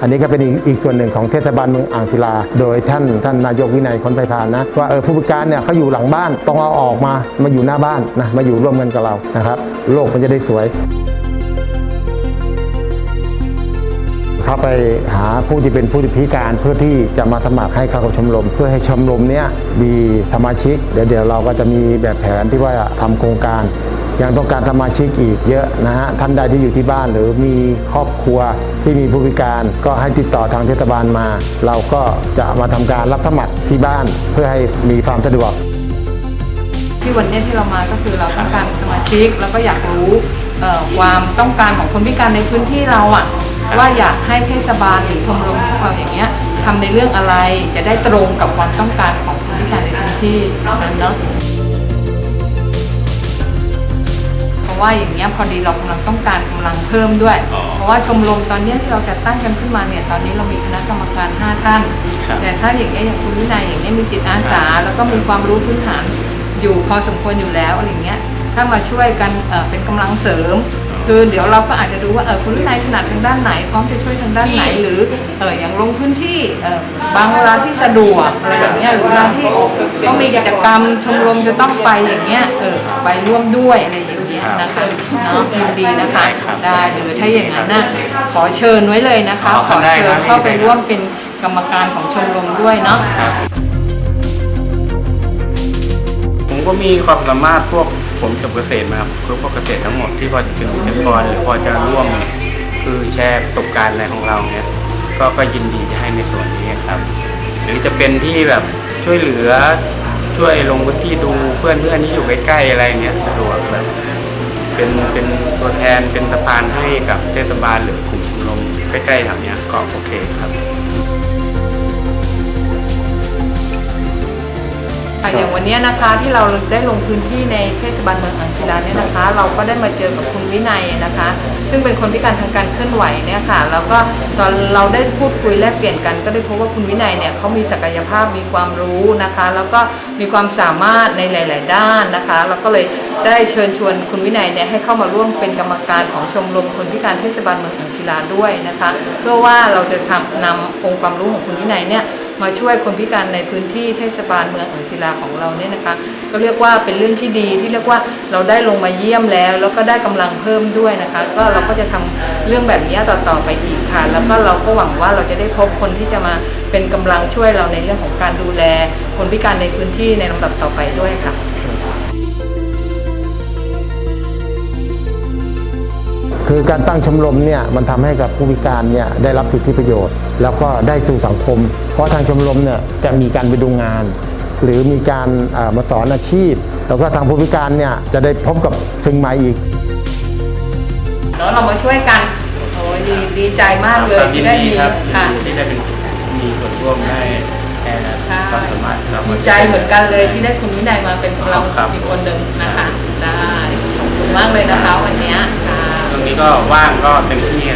อันนี้ก็เป็นอีกอีกส่วนหนึ่งของเทศบาลเมืองอ่างศิลา โดยท่านท่านนายกวินัยคนไพพานนะว่าเออผู้พิการเนี่ยเขาอยู่หลังบ้านต้องเอาออกมามาอยู่หน้าบ้านนะมาอยู่ร่วมกันกับเรานะครับโลกมันจะได้สวยเขาไปหาผู้ที่เป็นผู้ที่พิการเพื่อที่จะมาสมัครให้เข้ากับชมรม เพื่อให้ชมรมเนี้ยมีสมาชิกเดี๋ยวเดี๋ยวเราก็จะมีแบบแผนที่ว่าทำโครงการ ยังต้องการสมาชิกอีกเยอะนะฮะท่านใดที่อยู่ที่บ้านหรือมีครอบครัวที่มีผู้พิการก็ให้ติดต่อทางเทศบาลมา เราก็จะมาทำการรับสมัครที่บ้านเพื่อให้มีความสะดวกที่วันเนี้ยที่เรามาก็คือเราต้องการสมาชิกแล้วก็อยากรู้ความต้องการของคนพิการในพื้นที่เราอะว่าอยากให้เทศบาลหรือชมรมพวกเราอย่างเงี้ยทำในเรื่องอะไรจะได้ตรงกับความต้องการของคนพิการในพื้นที่นั้นเนาะ ว่าอย่างเงี้ยพอดีเรากำลังต้องการกำลังเพิ่มด้วย อ๋อเพราะว่าชมรมตอนเนี้ยที่เราจัดตั้งกันขึ้นมาเนี่ยตอนนี้เรามีคณะกรรมการ 5 ท่าน ครับแต่ถ้าอย่างเงี้ยอย่างคุณวินัยอย่างเงี้ยมีจิตอาสาแล้วก็มีความรู้พื้นฐานอยู่พอสมควรอยู่แล้วอะไรเงี้ยถ้ามาช่วยกันเอ่อเป็นกำลังเสริมคือเดี๋ยวเราก็อาจจะดูว่าเออคุณวินัยถนัดทางด้านไหนพร้อมจะช่วยทางด้านไหนหรือเอออย่างลงพื้นที่เออบางเวลาที่สะดวกอะไรแบบเนี้ยหรือเวลาที่ต้องมีกิจกรรมชมรมจะต้องไปอย่างเงี้ยเออไปร่วมด้วยอะไรอย่างเงี้ย นะคะเนาะยินดีนะคะ ได้หรือถ้าอย่างนั้นน่ะขอเชิญไว้เลยนะคะ อ๋อขอได้เชิครัญบเข้าไปร่วมเป็นกรรมการของชมรมด้วยเนาะ ครับผมก็มีความสามารถพวกผมจบเกษตรมาครับคือพวกเกษตรทั้งหมดที่พอจะเป็นวิทยากรหรือพอจะร่วมคือแชร์ประสบการณ์อะไรของเราเนี่ยก็ก็ยินดีจะให้ในส่วนนี้ครับ หรือจะเป็นที่แบบช่วยเหลือช่วยลงพื้นที่ดูเพื่อนเพื่อนที่อยู่ใกล้ๆอะไรเงี้ยสะดวกแบบ เป็นเป็นตัวแทนเป็นสะพานให้กับเทศบาลหรือกลุ่มชมรมใกล้ๆแถวเนี้ยก็โอเคครับ ค่ะอย่างวันนี้นะคะที่เราได้ลงพื้นที่ในเทศบาลเมืองอ่างศิลาเนี่ยนะคะ เราก็ได้มาเจอกับคุณวินัยนะคะ ซึ่งเป็นคนพิการทางการเคลื่อนไหวเนี่ยค่ะแล้วก็ตอนเราได้พูดคุยแลกเปลี่ยนกัน ก็ได้พบว่าคุณวินัยเนี่ยเขามีศักยภาพมีความรู้นะคะ แล้วก็มีความสามารถในหลาย ๆ ด้านนะคะแล้วก็เลยได้เชิญชวนคุณวินัยเนี่ยให้เข้ามาร่วมเป็นกรรมการของชมรมคนพิการเทศบาลเมืองอ่างศิลาด้วยนะคะ เพื่อว่าเราจะทำนำองค์ความรู้ของคุณวินัยเนี่ย มาช่วยคนพิการในพื้นที่เทศบาลเมืองอ่างศิลาของเราเนี่ยนะคะ ก็เรียกว่าเป็นเรื่องที่ดีที่เรียกว่าเราได้ลงมาเยี่ยมแล้ว แล้วก็ได้กำลังเพิ่มด้วยนะคะ ก็เราก็จะทำเรื่องแบบนี้ต่อๆไปอีกค่ะ แล้วก็เราก็หวังว่าเราจะได้พบคนที่จะมาเป็นกำลังช่วยเราในเรื่องของการดูแล คนพิการในพื้นที่ในลำดับต่อไปด้วยค่ะ คือการตั้งชมรมเนี่ยมันทำให้กับผู้พิการเนี่ยได้รับสิทธิประโยชน์ แล้วก็ได้สู่สังคม เพราะทางชมรมเนี่ยจะมีการไปดูงาน หรือมีการเอ่อมาสอนอาชีพ แล้วก็ทางผู้พิการเนี่ยจะได้พบกับสิ่งใหม่อีกแล้วเรามาช่วยกันโอ้ยดีดีใจมากเลยที่ได้มีครับค่ะที่ได้เป็นมีส่วนร่วมได้แชร์ค่ะความสามารถครับดีใจเหมือนกันเลยที่ได้คุณวินัยมาเป็นเราครับอีกคนหนึ่งนะคะได้ขอบคุณมากเลยนะคะวันเนี้ยค่ะตรง นี้ก็ว่างก็เต็มที่